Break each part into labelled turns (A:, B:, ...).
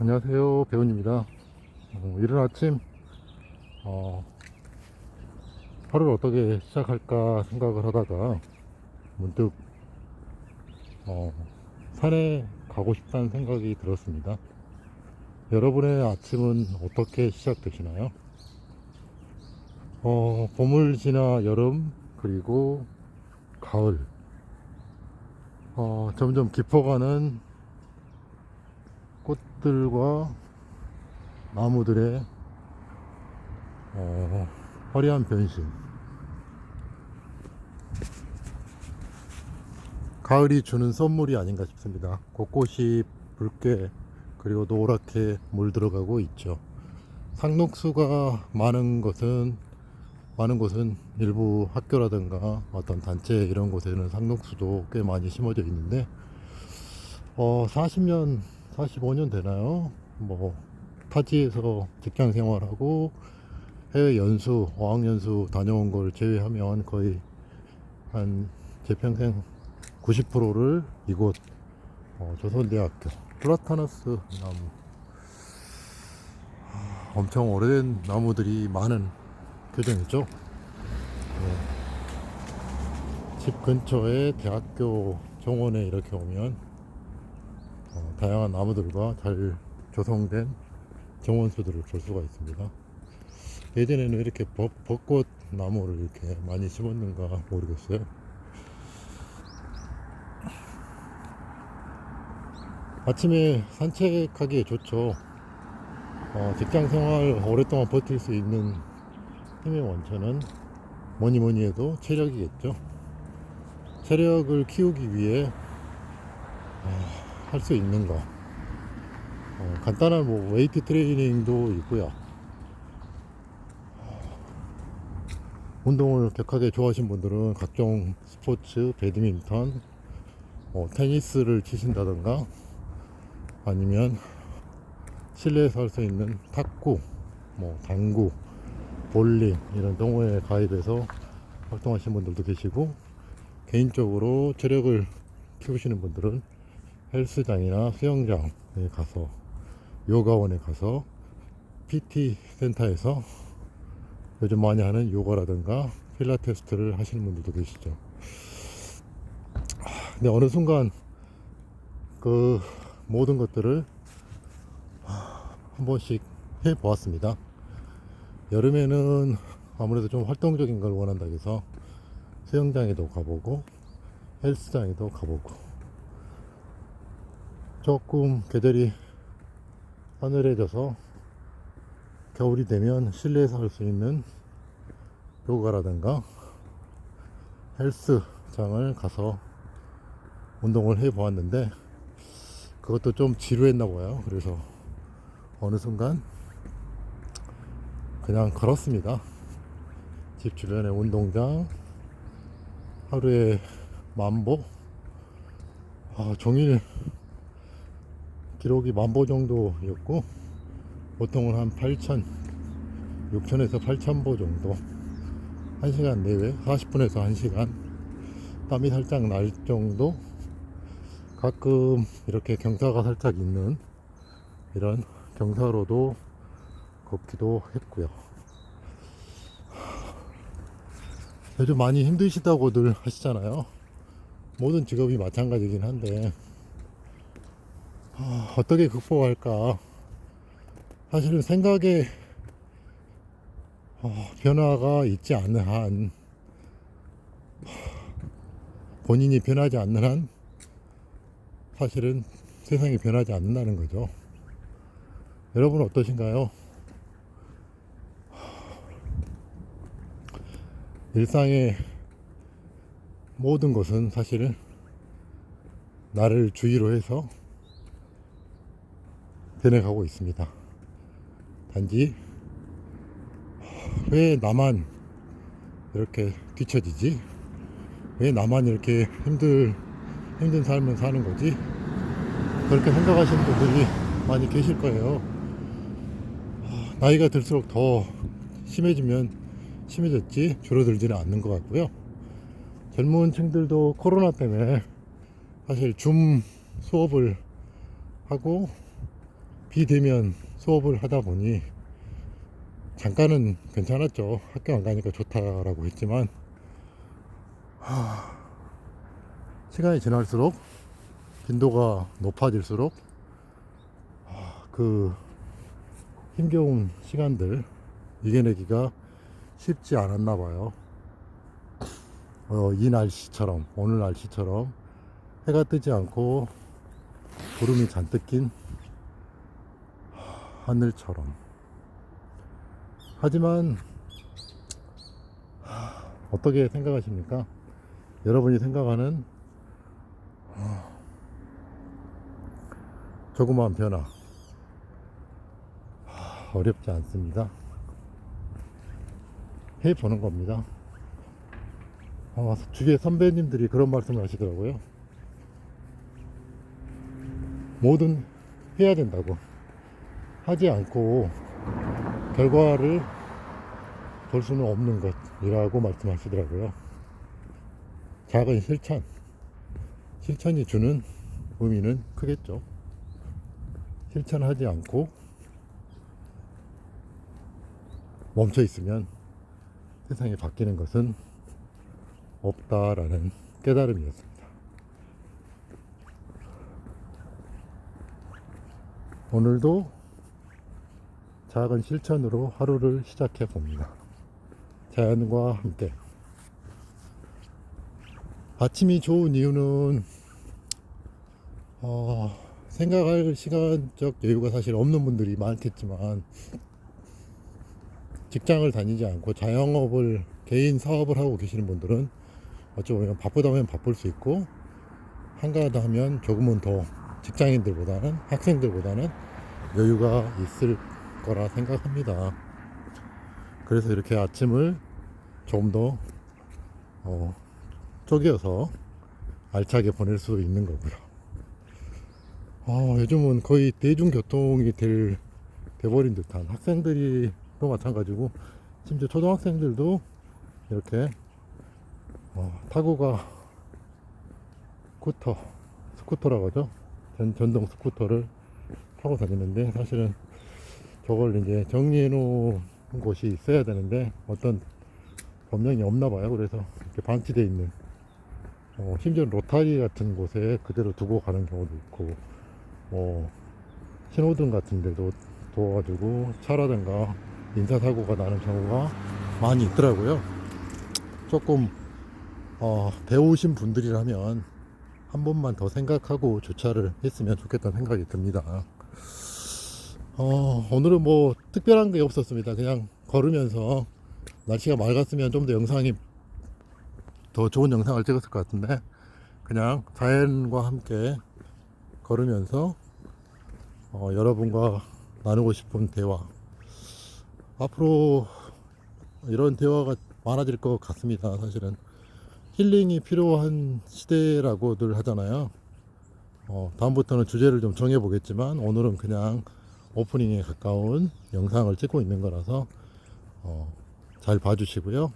A: 안녕하세요 배우입니다. 어, 이른 아침 어, 하루를 어떻게 시작할까 생각을 하다가 문득 어, 산에 가고 싶다는 생각이 들었습니다. 여러분의 아침은 어떻게 시작되시나요? 어, 봄을 지나 여름 그리고 가을. 어, 점점 깊어가는 꽃들과 나무들의 어, 화려한 변신. 가을이 주는 선물이 아닌가 싶습니다. 곳곳이 붉게 그리고 노랗게 물들어가고 있죠. 상록수가 많은 것은 많은 곳은 일부 학교라든가 어떤 단체 이런 곳에는 상록수도 꽤 많이 심어져 있는데 어 40년 45년 되나요? 뭐 타지에서 직장 생활하고 해외 연수 어학 연수 다녀온 걸 제외하면 거의 한 제 평생 90%를 이곳 어, 조선대학교 플라타너스 나무 하, 엄청 오래된 나무들이 많은 교정이죠. 네. 집 근처에 대학교 정원에 이렇게 오면 어, 다양한 나무들과 잘 조성된 정원수들을 볼 수가 있습니다. 예전에는 이렇게 벚, 벚꽃 나무를 이렇게 많이 심었는가 모르겠어요. 아침에 산책하기에 좋죠. 어, 직장 생활 오랫동안 버틸 수 있는 힘의 원천은 뭐니 뭐니 해도 체력이겠죠. 체력을 키우기 위해 할 수 있는 거. 어, 간단한 뭐 웨이트 트레이닝도 있고요. 운동을 격하게 좋아하시는 분들은 각종 스포츠, 배드민턴, 뭐 테니스를 치신다던가 아니면 실내에서 할 수 있는 탁구, 뭐 당구, 볼링 이런 동호회에 가입해서 활동하시는 분들도 계시고 개인적으로 체력을 키우시는 분들은 헬스장이나 수영장에 가서 요가원에 가서 PT 센터에서 요즘 많이 하는 요가라든가 필라테스트를 하시는 분들도 계시죠. 근데 어느 순간 그 모든 것들을 한 번씩 해 보았습니다. 여름에는 아무래도 좀 활동적인 걸 원한다 해서 수영장에도 가보고 헬스장에도 가보고 조금 계절이 서늘해져서 겨울이 되면 실내에서 할 수 있는 요가라든가 헬스장을 가서 운동을 해 보았는데 그것도 좀 지루했나 봐요. 그래서 어느 순간 그냥 걸었습니다. 집 주변에 운동장 하루에 만보 아, 종일 기록이 만보 정도였고 보통은 한 8천 6천에서 8천보 정도. 1시간 내외 40분에서 1시간. 땀이 살짝 날 정도? 가끔 이렇게 경사가 살짝 있는 이런 경사로도 걷기도 했고요. 요즘 많이 힘드시다고들 하시잖아요. 모든 직업이 마찬가지긴 한데 아, 어떻게 극복할까 사실은 생각에 어, 변화가 있지 않는 한 본인이 변하지 않는 한 사실은 세상이 변하지 않는다는 거죠. 여러분 어떠신가요? 일상의 모든 것은 사실은 나를 주의로 해서 변해가고 있습니다. 단지 왜 나만 이렇게 뒤처지지? 왜 나만 이렇게 힘들 힘든 삶을 사는 거지? 그렇게 생각하시는 분들이 많이 계실 거예요. 아, 나이가 들수록 더 심해지면 심해졌지 줄어들지는 않는 것 같고요. 젊은 층들도 코로나 때문에 사실 줌 수업을 하고 비 되면 수업을 하다 보니 잠깐은 괜찮았죠. 학교 안 가니까 좋다라고 했지만 하, 시간이 지날수록 빈도가 높아질수록 아, 그 힘겨운 시간들 이겨내기가 쉽지 않았나 봐요. 어, 이 날씨처럼 오늘 날씨처럼 해가 뜨지 않고 구름이 잔뜩 낀 하늘처럼 하지만 하, 어떻게 생각하십니까? 여러분이 생각하는 어, 조그마한 변화 하, 어렵지 않습니다. 해 보는 겁니다. 어, 주위에 선배님들이 그런 말씀을 하시더라고요. 뭐든 해야 된다고. 하지 않고 결과를 볼 수는 없는 것이라고 말씀하시더라고요. 작은 실천. 실천이 주는 의미는 크겠죠. 실천하지 않고 멈춰 있으면 세상이 바뀌는 것은 없다라는 깨달음이었습니다. 오늘도 작은 실천으로 하루를 시작해 봅니다. 자연과 함께. 아침이 좋은 이유는, 어, 생각할 시간적 여유가 사실 없는 분들이 많겠지만, 직장을 다니지 않고 자영업을, 개인 사업을 하고 계시는 분들은 어찌 보면 바쁘다 하면 바쁠 수 있고, 한가하다 하면 조금은 더 직장인들보다는, 학생들보다는 여유가 있을 거라 생각합니다. 그래서 이렇게 아침을 조금 더 어, 쪼개서 알차게 보낼 수 있는 거고요. 어, 요즘은 거의 대중교통이 될, 돼버린 듯한 학생들이 또 마찬가지고 심지어 초등학생들도 이렇게 어, 타고 가 스쿠터 스쿠터라고 하죠 전, 전동 스쿠터를 타고 다니는데 사실은 저걸 이제 정리해 놓은 곳이 있어야 되는데 어떤 법령이 없나 봐요. 그래서 이렇게 방치되어 있는 어, 심지어 로타리 같은 곳에 그대로 두고 가는 경우도 있고 뭐 신호등 같은 데도 두어가지고 차라든가 인사사고가 나는 경우가 많이 있더라고요. 조금 어, 배우신 분들이라면 한 번만 더 생각하고 주차를 했으면 좋겠다는 생각이 듭니다. 어, 오늘은 뭐 특별한 게 없었습니다. 그냥 걸으면서 날씨가 맑았으면 좀 더 영상이 더 좋은 영상을 찍었을 것 같은데 그냥 자연과 함께 걸으면서 어, 여러분과 나누고 싶은 대화 앞으로 이런 대화가 많아질 것 같습니다. 사실은 힐링이 필요한 시대라고들 하잖아요. 어, 다음부터는 주제를 좀 정해보겠지만 오늘은 그냥 오프닝에 가까운 영상을 찍고 있는 거라서 어, 잘 봐주시고요.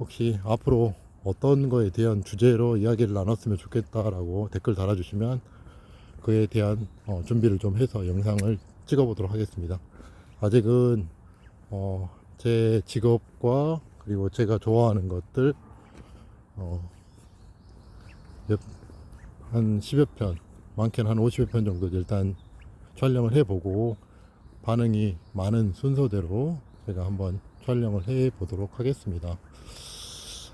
A: 혹시 앞으로 어떤 거에 대한 주제로 이야기를 나눴으면 좋겠다라고 댓글 달아주시면 그에 대한 어, 준비를 좀 해서 영상을 찍어보도록 하겠습니다. 아직은 어, 제 직업과 그리고 제가 좋아하는 것들 어, 몇- 한 10여 편, 많게는 한 50여 편 정도 일단 촬영을 해보고 반응이 많은 순서대로 제가 한번 촬영을 해 보도록 하겠습니다.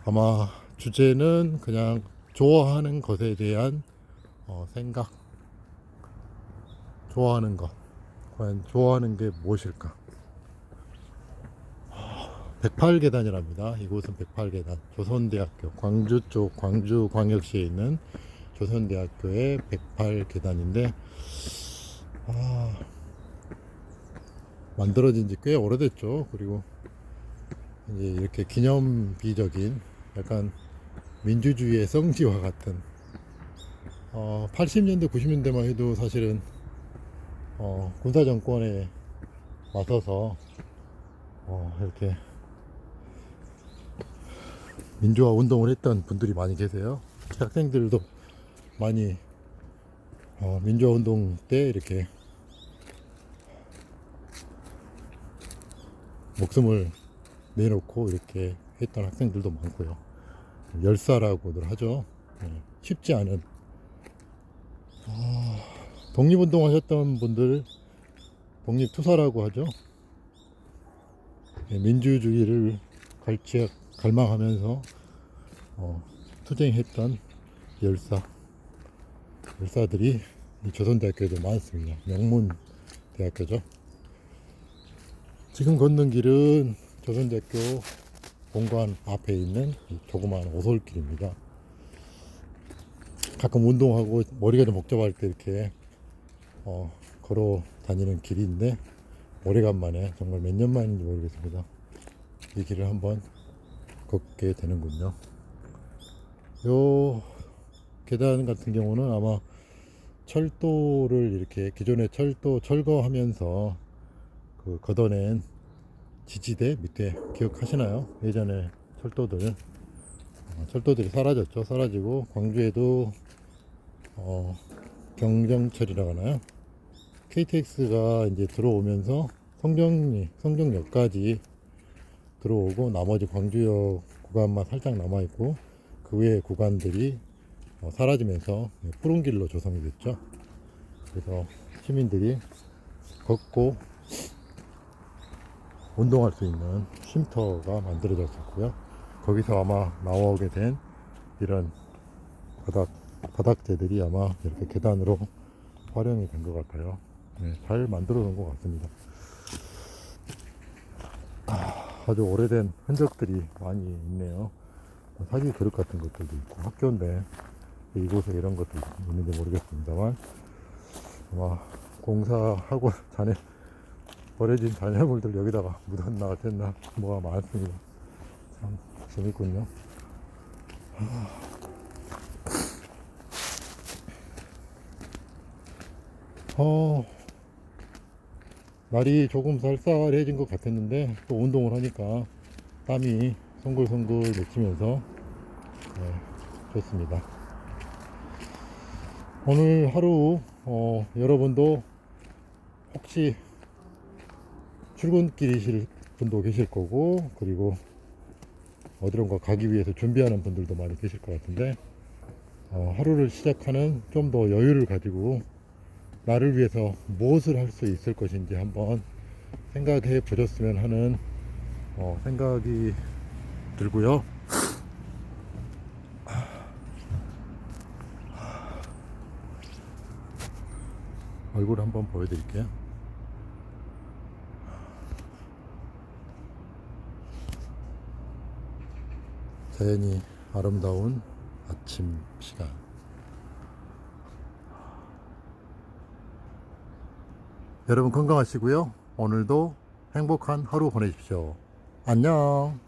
A: 아마 주제는 그냥 좋아하는 것에 대한 어, 생각, 좋아하는 것, 과연 좋아하는 게 무엇일까? 108계단이랍니다. 이곳은 108계단. 조선대학교, 광주 쪽, 광주 광역시에 있는 조선대학교의 108계단인데, 아, 만들어진 지 꽤 오래됐죠. 그리고 이제 이렇게 기념비적인 약간 민주주의의 성지와 같은 어, 80년대, 90년대만 해도 사실은 어, 군사 정권에 맞서서 어, 이렇게 민주화 운동을 했던 분들이 많이 계세요. 학생들도 많이 어, 민주화 운동 때 이렇게 목숨을 내놓고 이렇게 했던 학생들도 많고요. 열사라고들 하죠. 예, 쉽지 않은 아, 독립운동 하셨던 분들 독립투사라고 하죠. 예, 민주주의를 갈취, 갈망하면서 어, 투쟁했던 열사 열사들이 이 조선대학교에도 많습니다. 명문 대학교죠. 지금 걷는 길은 조선대학교 본관 앞에 있는 이 조그마한 오솔길입니다. 가끔 운동하고 머리가 좀 복잡할 때 이렇게 어, 걸어 다니는 길인데 오래간만에 정말 몇 년 만인지 모르겠습니다. 이 길을 한번 걷게 되는군요. 요 계단 같은 경우는 아마 철도를 이렇게 기존의 철도 철거하면서 그 걷어낸 지지대 밑에 기억하시나요? 예전에 철도들 어, 철도들이 사라졌죠. 사라지고 광주에도 어, 경정철이라고 하나요? KTX가 이제 들어오면서 성정 성정역까지 들어오고 나머지 광주역 구간만 살짝 남아 있고 그 외의 구간들이 어, 사라지면서 푸른 길로 조성이 됐죠. 그래서 시민들이 걷고 운동할 수 있는 쉼터가 만들어졌었고요. 거기서 아마 나오게 된 이런 바닥 바닥재들이 아마 이렇게 계단으로 활용이 된 것 같아요. 네, 잘 만들어 놓은 것 같습니다. 아, 아주 오래된 흔적들이 많이 있네요. 사기 그릇 같은 것들도 있고 학교인데 이곳에 이런 것도 있는지 모르겠습니다만 아마 공사하고 자네 버려진 잔여물들 여기다가 묻었나 됐나 뭐가 많습니다. 참 재밌군요. 어, 날이 조금 쌀쌀해진 것 같았는데 또 운동을 하니까 땀이 송글송글 맺히면서 네, 좋습니다. 오늘 하루 어, 여러분도 혹시 출근길이실 분도 계실 거고 그리고 어디론가 가기 위해서 준비하는 분들도 많이 계실 것 같은데 어, 하루를 시작하는 좀 더 여유를 가지고 나를 위해서 무엇을 할 수 있을 것인지 한번 생각해 보셨으면 하는 어, 생각이 들고요. 얼굴 한번 보여드릴게요. 자연이 아름다운 아침 시간. 여러분 건강하시고요. 오늘도 행복한 하루 보내십시오. 안녕.